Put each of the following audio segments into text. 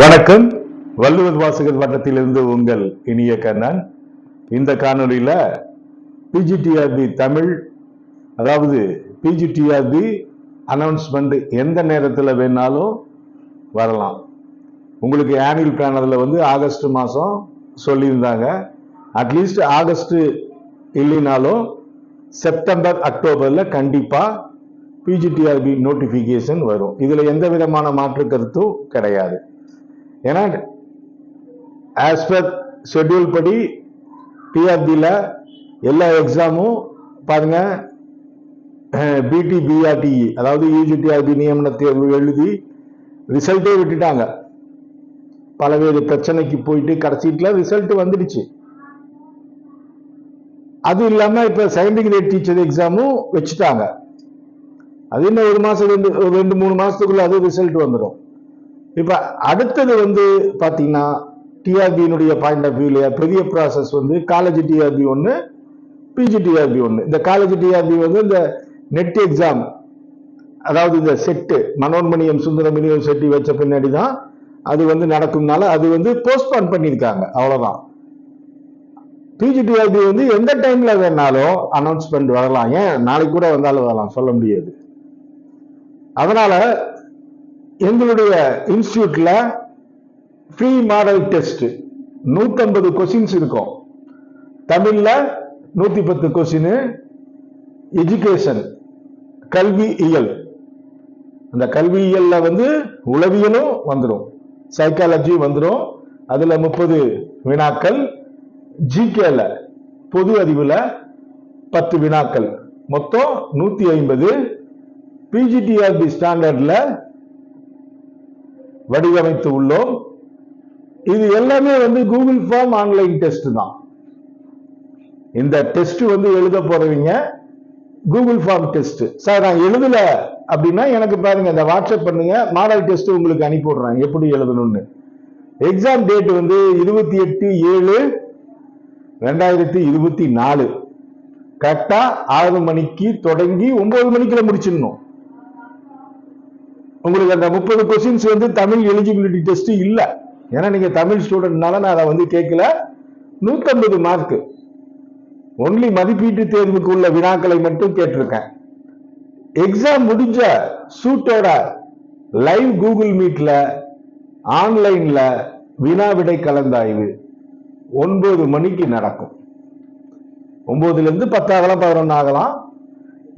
வணக்கம். வள்ளுவர் வாசகர் வட்டத்திலிருந்து உங்கள் இனிய கண்ணன். இந்த காணொளியில பிஜிடிஆர்பி தமிழ் அதாவது பிஜிடிஆர்பி அனௌன்ஸ்மெண்ட் எந்த நேரத்தில் வேணாலும் வரலாம். உங்களுக்கு ஆனுவல் பிளானரில் வந்து ஆகஸ்ட் மாதம் சொல்லியிருந்தாங்க. அட்லீஸ்ட் ஆகஸ்ட் இல்லைனாலும் செப்டம்பர் அக்டோபரில் கண்டிப்பாக பிஜிடிஆர்பி நோட்டிஃபிகேஷன் வரும். இதில் எந்த விதமான மாற்று கருத்தும் கிடையாது. ஏன்னா ஆஸ் பர் ஷெட்யூல் படி பிஆர்டியில் எல்லா எக்ஸாமும் பாருங்க பிடி பிஆர்டிஇ அதாவது யூஜிடிஆர்பி நியமன தேர்வு எழுதி ரிசல்ட்டே விட்டுட்டாங்க. பலவேறு பிரச்சனைக்கு போயிட்டு கடைசியில் ரிசல்ட் வந்துடுச்சு. அது இல்லாமல் இப்போ செகண்ட் கிரேட் டீச்சர் எக்ஸாமும் வச்சுட்டாங்க. அது இன்னும் ஒரு மாதம் ரெண்டு ரெண்டு மூணு மாதத்துக்குள்ளே அது ரிசல்ட் வந்துடும். இப்போ அடுத்தது வந்து பார்த்தீங்கன்னா டிஆர்பியினுடைய பாயிண்ட் ஆஃப் வியூல பெரிய ப்ராசஸ் வந்து காலேஜ் டிஆர்பி ஒன்று பிஜி டிஆர்பி ஒன்று இந்த காலேஜ் டிஆர்பி வந்து இந்த நெட் எக்ஸாம் அதாவது இந்த செட்டு மனோன்மணியம் சுந்தரம் செட்டி வச்ச பின்னாடி தான் அது வந்து நடக்கும்னால அது வந்து போஸ்ட்பான் பண்ணியிருக்காங்க. அவ்வளோதான் பிஜிடிஆர்பி வந்து எந்த டைம்ல வேணாலும் அனௌன்ஸ்மெண்ட் வரலாம். ஏன்? நாளைக்கு கூட வந்தாலும் வரலாம். சொல்ல முடியாது. அதனால எங்களுடைய இன்ஸ்டியூட்ல ஃப்ரீ மாடல் டெஸ்ட் நூத்தம்பது கொஸ்டின்ஸ் இருக்கும். தமிழ்ல நூத்தி பத்து கொஸ்டின் எஜுகேஷன் கல்வி இயல். அந்த கல்வியியல்ல வந்து உளவியலும் வந்துடும் சைக்காலஜி வந்துடும் அதுல முப்பது வினாக்கள். ஜிகேல பொது அறிவுல பத்து வினாக்கள். மொத்தம் நூத்தி ஐம்பது. பிஜிடிஆர்பி ஸ்டாண்டர்ட்ல வடிவமைத்து உள்ளோம். இது எல்லாமே வந்து கூகுள் ஃபார்ம் ஆன்லைன் டெஸ்ட் தான். இந்த டெஸ்ட் வந்து எழுத போறவங்க கூகுள் ஃபார்ம் டெஸ்ட் சார் நான் எழுதல அப்படின்னா எனக்கு பாருங்க இந்த வாட்ஸ்அப் பண்ணுங்க. மாடல் டெஸ்ட் உங்களுக்கு அனுப்பி விடுறேன் எப்படி எழுதணும்னு. எக்ஸாம் டேட் வந்து இருபத்தி எட்டு ஏழு ரெண்டாயிரத்தி இருபத்தி நாலு. கரெக்டா ஆறு மணிக்கு தொடங்கி ஒன்பது மணிக்குள்ள முடிச்சிடணும். உங்களுக்கு அந்த முப்பது கொஸ்டின்ஸ் வந்து தமிழ் எலிஜிபிலிட்டி டெஸ்ட் இல்லை. ஏன்னா நீங்க தமிழ் ஸ்டூடெண்ட்னால நான் அதை வந்து கேட்கல. நூத்தம்பது மார்க் ஒன்லி மதிப்பீட்டு தேர்வுக்கு உள்ள வினாக்களை மட்டும் கேட்டிருக்கேன். எக்ஸாம் முடிஞ்ச சூட்டோட லைவ் கூகுள் மீட்ல ஆன்லைன்ல வினா விடை கலந்தாய்வு ஒன்பது மணிக்கு நடக்கும். ஒன்பதுல இருந்து பத்தாகலாம் பதினொன்னு ஆகலாம்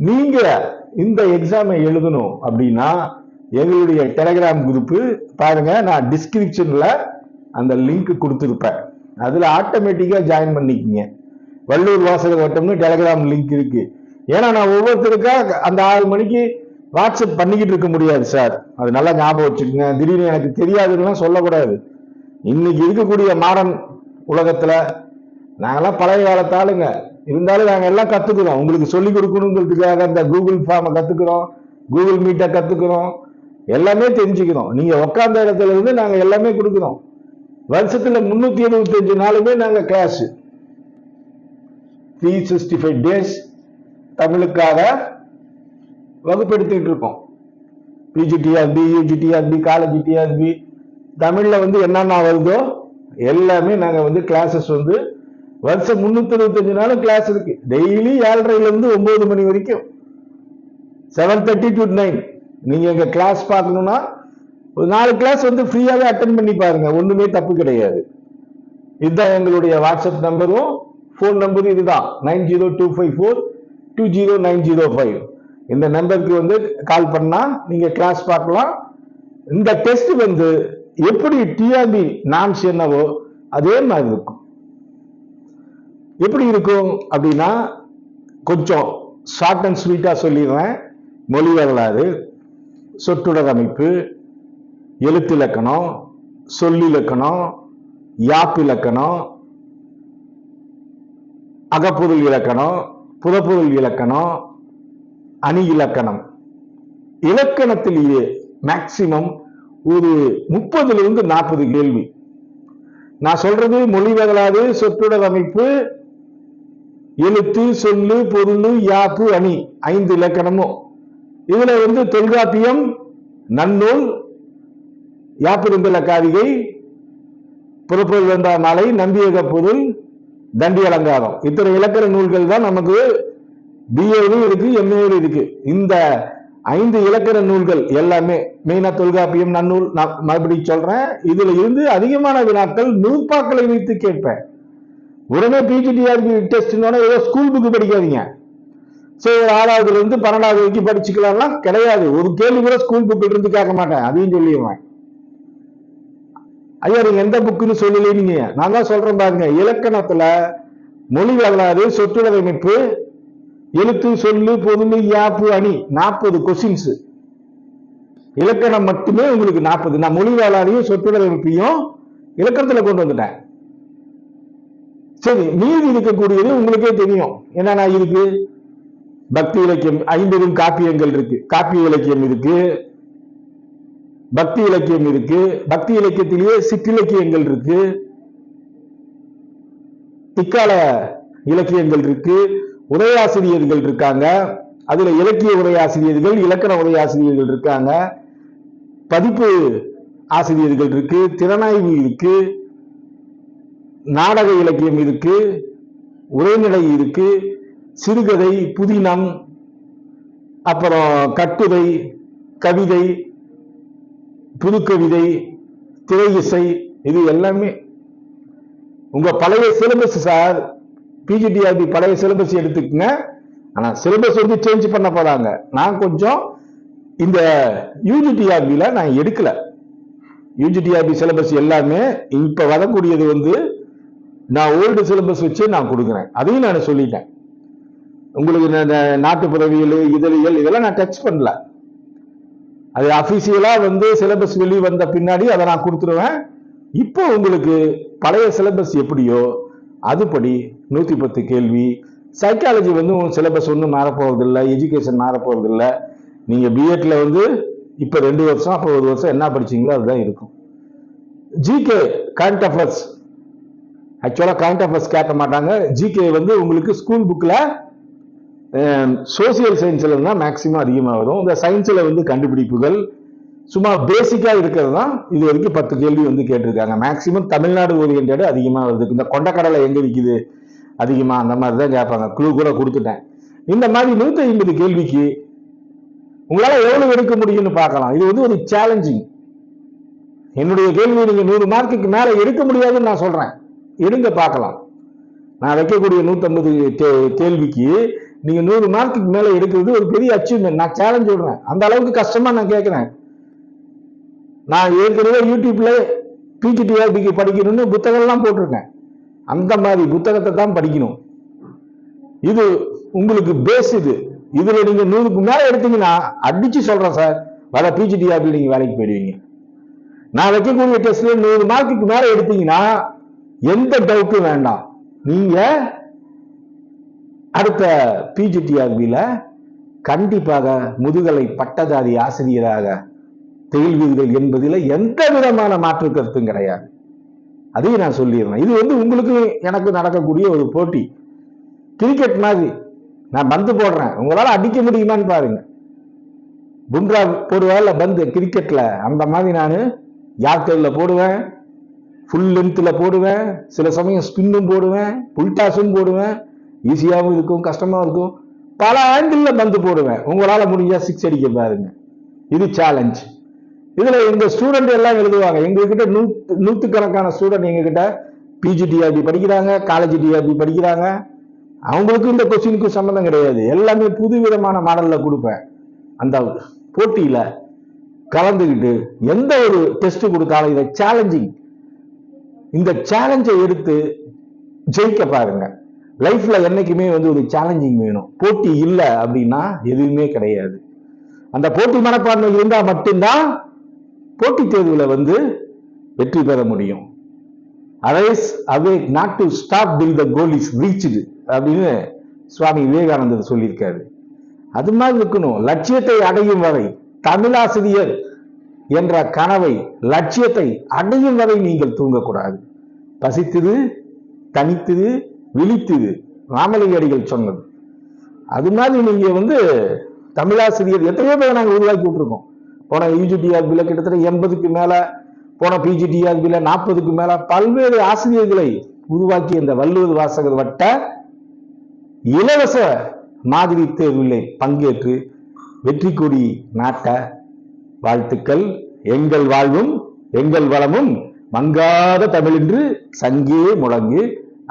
நீங்க இந்த எக்ஸாமை எழுதணும் அப்படின்னா எங்களுடைய டெலிகிராம் குரூப்பு பாருங்கள் நான் டிஸ்கிரிப்ஷனில் அந்த லிங்க் கொடுத்துருப்பேன். அதில் ஆட்டோமேட்டிக்காக ஜாயின் பண்ணிக்கிங்க. வள்ளூர் வாசகர் வட்டம்னு டெலகிராம் லிங்க் இருக்குது ஏன்னா நான் ஒவ்வொருத்தருக்கா அந்த ஆறு மணிக்கு வாட்ஸ்அப் பண்ணிக்கிட்டு இருக்க முடியாது சார் அது நல்லா ஞாபகம் வச்சுக்கோங்க. திடீர்னு எனக்கு தெரியாதுன்னா சொல்லக்கூடாது. இன்னைக்கு இருக்கக்கூடிய மாடர்ன் உலகத்தில் நாங்களாம் பழைய காலத்தாளுங்க இருந்தாலும் நாங்கள் எல்லாம் கற்றுக்குறோம் உங்களுக்கு சொல்லிக் கொடுக்கணுங்கிறதுக்காக அந்த கூகுள் ஃபார்மை கற்றுக்குறோம் கூகுள் மீட்டை கற்றுக்குறோம் எல்லாமே தெரிஞ்சுக்கணும். நீங்க உட்கார்ந்த இடத்துல இருந்து நாங்க எல்லாமே கொடுக்குறோம் வருஷத்துல முன்னூத்தி எழுபத்தஞ்சு நாளுமே நாங்க கேஷ் த்ரீ சிக்ஸ்டி ஃபைவ் டேஸ் தமிழுக்காக வகுப்பெடுத்துக்கிட்டு இருக்கோம். பிஜிடிஆர்பி யூஜிடிஆர்பி காலேஜ் டிஆர்பி தமிழ்ல வந்து என்னென்ன வருதோ எல்லாமே நாங்க வந்து கிளாஸஸ் வந்து வருஷம் முன்னூத்தி இருபத்தஞ்சு நாளும் கிளாஸ் இருக்கு. டெய்லி ஏழரைல இருந்து ஒன்பது மணி வரைக்கும். செவன் தேர்ட்டி டு நைன் நீங்க எங்க கிளாஸ் பார்க்கணும்னா ஒரு நாலு கிளாஸ் வந்து ஃப்ரீயாவே அட்டன் பண்ணி பாருங்க. ஒண்ணுமே தப்பு கிடையாது. இதுதான் எங்களுடைய வாட்ஸ்அப் நம்பரும் ஃபோன் நம்பரும் இதுதான். Nine zero two five four two zero nine zero five. இந்த நம்பருக்கு வந்து கால் பண்ணா நீங்க கிளாஸ் பார்க்கலாம். இந்த டெஸ்ட் வந்து எப்படி டிஆர்பி நாம்ஸ் என்னவோ அதே மாதிரி இருக்கும். எப்படி இருக்கும் அப்படின்னா கொஞ்சம் ஷார்ட் அண்ட் ஸ்வீட்டா சொல்லிடுறேன். மொழி வரலாறு. சொற்றொடர் அமைப்பு எழுத்திலக்கணம் சொல்லிலக்கணம் யாப்பிலக்கணம் அகப்பொருள் இலக்கணம் புறப்பொருள் இலக்கணம் அணி இலக்கணம். இலக்கணத்திலேயே மேக்சிமம் ஒரு முப்பதுல இருந்து நாற்பது கேள்வி. நான் சொல்றது மொழி வரலாறு சொற்றொடர் அமைப்பு எழுத்து சொல்லு பொருள் யாப்பு அணி ஐந்து இலக்கணமும். இதுல வந்து தொல்காப்பியம் நன்னூல் யாப்பிரும்பில காவிகை புறப்பொருள் வென்றா மலை நம்பியக பொருள் தண்டி அலங்காரம். இத்தனை இலக்கண நூல்கள் தான் நமக்கு பிஏலும் இருக்கு எம்ஏலும் இருக்கு. இந்த ஐந்து இலக்கண நூல்கள் எல்லாமே மெயினா தொல்காப்பியம் நன்னூல் நான் மறுபடியும் சொல்றேன். இதுல இருந்து அதிகமான வினாக்கள் நூற்பாக்களை வைத்து கேட்பேன். உடனே பிஜிடிஆர்பி டெஸ்ட்னோட ஏதோ ஸ்கூல் புக்கு படிக்காதீங்க. சரி ஒரு ஆறாவதுல இருந்து பன்னெண்டாவது வரைக்கும் படிச்சுக்கலாம்லாம் கிடையாது. ஒரு கேள்வி கூட ஸ்கூல் புக்கில் இருந்து கேட்க மாட்டேன். அதையும் சொல்லிடுவேன். ஐயா நீங்க எந்த புக்குன்னு சொல்லலீங்க நான் தான் சொல்றேன் பாருங்க. இலக்கணத்துல மொழி வரலாறு அமைப்பு எழுத்து சொல்லு பொதுமை யாப்பு அணி நாற்பது கொஸ்டின்ஸ் இலக்கணம் மட்டுமே உங்களுக்கு நாற்பது. நான் மொழி வரலாறையும் அமைப்பையும் இலக்கணத்துல கொண்டு வந்துட்டேன். சரி மீதி இருக்கக்கூடியது உங்களுக்கே தெரியும். என்னென்ன இருக்கு? பக்தி இலக்கியம் ஐம்பதும் காப்பியங்கள் இருக்கு. காப்பிய இலக்கியம் இருக்கு. பக்தி இலக்கியம் இருக்கு. பக்தி இலக்கியத்திலேயே சிற்றிலக்கியங்கள் இருக்கு. இக்கால இலக்கியங்கள் இருக்கு. உரையாசிரியர்கள் இருக்காங்க. அதுல இலக்கிய உரையாசிரியர்கள் இலக்கண உரையாசிரியர்கள் இருக்காங்க. பதிப்பு ஆசிரியர்கள் இருக்கு. திறனாய்வு இருக்கு. நாடக இலக்கியம் இருக்கு. உரைநடை இருக்கு. சிறுகதை புதினம் அப்புறம் கட்டுரை கவிதை புதுக்கவிதை திரை இசை இது எல்லாமே. உங்க பழைய சிலபஸ் சார் பிஜிடிஆர்பி பழைய சிலபஸ் எடுத்துக்கங்க. ஆனா சிலபஸ் வந்து சேஞ்ச் பண்ண போறாங்க. நான் கொஞ்சம் இந்த யூஜிடிஆர்பில நான் எடுக்கல. யூஜிடிஆர்பி சிலபஸ் எல்லாமே இப்ப வரக்கூடியது வந்து நான் ஓல்டு சிலபஸ் வச்சு நான் கொடுக்குறேன். அதையும் நான் சொல்லிட்டேன். உங்களுக்கு இந்த- இந்த நாட்டுப்புறவியல் இதழியல் இதெல்லாம் நான் டச் பண்ணல. அது அபிஷியலா வந்து சிலபஸ் வெளி வந்த பின்னாடி அதை நான் கொடுத்துருவேன். இப்போ உங்களுக்கு பழைய சிலபஸ் எப்படியோ அதுபடி நூத்தி பத்து கேள்வி. சைக்காலஜி வந்து உங்க சிலபஸ் ஒன்றும் மாறப்போறது இல்லை எஜுகேஷன் மாறப்போறது இல்லை நீங்க பிஎட்ல வந்து இப்போ ரெண்டு வருஷம் அப்போ ஒரு வருஷம் என்ன படிச்சீங்களோ அதுதான் இருக்கும். ஜிகே கரண்ட் அஃபேர்ஸ் ஆக்சுவலாக கரண்ட் அஃபேர்ஸ் கேட்க மாட்டாங்க. ஜிகே வந்து உங்களுக்கு ஸ்கூல் புக்கில் சோசியல் சயின்ஸில் தான் மேக்சிமம் அதிகமாக வரும். இந்த சயின்ஸில் வந்து கண்டுபிடிப்புகள் சும்மா பேசிக்காக இருக்கிறது தான். இது வரைக்கும் பத்து கேள்வி வந்து கேட்டிருக்காங்க. மேக்ஸிமம் தமிழ்நாடு ஓரியன்ட் அதிகமாக வருது இந்த கொண்டக்கடலை எங்கே விற்கிது அதிகமாக அந்த மாதிரி தான் கேட்பாங்க. குழு கூட கொடுத்துட்டேன். இந்த மாதிரி நூற்றி ஐம்பது கேள்விக்கு உங்களால் எவ்வளோ எடுக்க முடியும்னு பார்க்கலாம். இது வந்து ஒரு சேலஞ்சிங் என்னுடைய கேள்வி நீங்கள் நூறு மார்க்குக்கு மேலே எடுக்க முடியாதுன்னு நான் சொல்கிறேன் எடுங்க பார்க்கலாம். நான் வைக்கக்கூடிய நூற்றம்பது கேள்விக்கு நீங்க நூறு மார்க்குக்கு மேல எடுக்கிறது ஒரு பெரிய அச்சீவ்மெண்ட் நான் சேலஞ்ச் விடுறேன். அந்த அளவுக்கு கஷ்டமா நான் கேட்கிறேன் நான் ஏற்கனவே யூடியூப்ல பிஜிடிஆர்பிக்கு படிக்கணும்னு புத்தகம்லாம் போட்டிருக்கேன். அந்த மாதிரி புத்தகத்தை தான் படிக்கணும். இது உங்களுக்கு பேஸ் இது. இதுல நீங்க நூறுக்கு மேல எடுத்தீங்கன்னா அடிச்சு சொல்றேன் சார் வர பிஜிடிஆர்பி நீங்க வேலைக்கு போயிடுவீங்க. நான் வைக்கக்கூடிய டெஸ்ட்ல நூறு மார்க்குக்கு மேல எடுத்தீங்கன்னா எந்த டவுட்டும் வேண்டாம். நீங்க அடுத்த பிஜிடிஆர்பியில் கண்டிப்பாக முதுகலை பட்டதாரி ஆசிரியராக தெயில்வீர்கள் என்பதில் எந்த விதமான மாற்று கருத்தும் கிடையாது. அதையும் நான் சொல்லிடுறேன். இது வந்து உங்களுக்கு எனக்கு நடக்கக்கூடிய ஒரு போட்டி. கிரிக்கெட் மாதிரி. நான் பந்து போடுறேன். உங்களால் அடிக்க முடியுமான்னு பாருங்க. பும்ரா போடுவாள் பந்து கிரிக்கெட்டில் அந்த மாதிரி நான் யார்கர்ல போடுவேன்? ஃபுல் லென்த்தில் போடுவேன். சில சமயம் ஸ்பின்னும் போடுவேன். புல்டாஸும் போடுவேன். ஈஸியாகவும் இருக்கும் கஷ்டமாக இருக்கும். பல ஆங்கிள் பந்து போடுவேன். உங்களால் முடிஞ்சால் சிக்ஸ் அடிக்க பாருங்க. இது சேலஞ்ச் இதில் இந்த ஸ்டூடெண்ட் எல்லாம் எழுதுவாங்க. எங்ககிட்ட நூ நூற்றுக்கணக்கான ஸ்டூடெண்ட் எங்ககிட்ட பிஜி டிஆர்பி படிக்கிறாங்க காலேஜ் டிஆர்பி படிக்கிறாங்க. அவங்களுக்கும் இந்த கொஸ்டினுக்கும் சம்மந்தம் கிடையாது. எல்லாமே புது விதமான மாடலில் கொடுப்பேன். அந்த போட்டியில் கலந்துக்கிட்டு எந்த ஒரு டெஸ்ட் கொடுத்தாலும் இதை சேலஞ்சிங் இந்த சேலஞ்சை எடுத்து ஜெயிக்க பாருங்கள் லைஃப்ல என்னைக்குமே வந்து ஒரு சேலஞ்சிங் வேணும். போட்டி இல்லை அப்படின்னா எதுவுமே கிடையாது. அந்த போட்டி மனப்பான்மை இருந்தால் மட்டும்தான் போட்டித் தேர்வுல வந்து வெற்றி பெற முடியும். Arise awake not to stop till the goal is reached அப்படின்னு சுவாமி விவேகானந்தர் சொல்லியிருக்காரு. அது மாதிரி இருக்கணும். லட்சியத்தை அடையும் வரை தமிழாசிரியர் என்ற கனவை லட்சியத்தை அடையும் வரை நீங்கள் தூங்கக்கூடாது. பசித்தது தனித்தது விழித்தது ராமலிங்க அடிகள் சொன்னது. அது மாதிரி நீங்க வந்து தமிழாசிரியர் எத்தனையோ பேர் நாங்கள் உருவாக்கி விட்டுருக்கோம். போன யூஜிடிஆர்பியில் கிட்டத்தட்ட எண்பதுக்கு மேல போன பிஜிடிஆர்பியில நாற்பதுக்கு மேல பல்வேறு ஆசிரியர்களை உருவாக்கிய இந்த வள்ளுவர் வாசகர் வட்ட இலவச மாதிரி தேர்விலே பங்கேற்று வெற்றி கொடி நாட்ட வாழ்த்துக்கள். எங்கள் வாழ்வும் எங்கள் வளமும் மங்காத தமிழென்று சங்கே முழங்கு.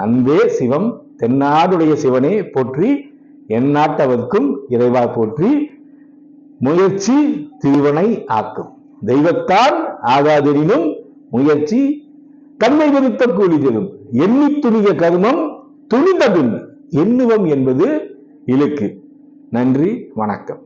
அன்பே சிவம் தென்னாடுடைய சிவனே போற்றி எந்நாட்டவர்க்கும் இறைவா போற்றி முயற்சி திருவனை ஆக்கும். தெய்வத்தால் ஆகாதெனினும் முயற்சி தன்மை விருத்த கூலி தரும் எண்ணி துணிய கருமம் துணிந்தபின் எண்ணுவம் என்பது இலக்கு. நன்றி வணக்கம்.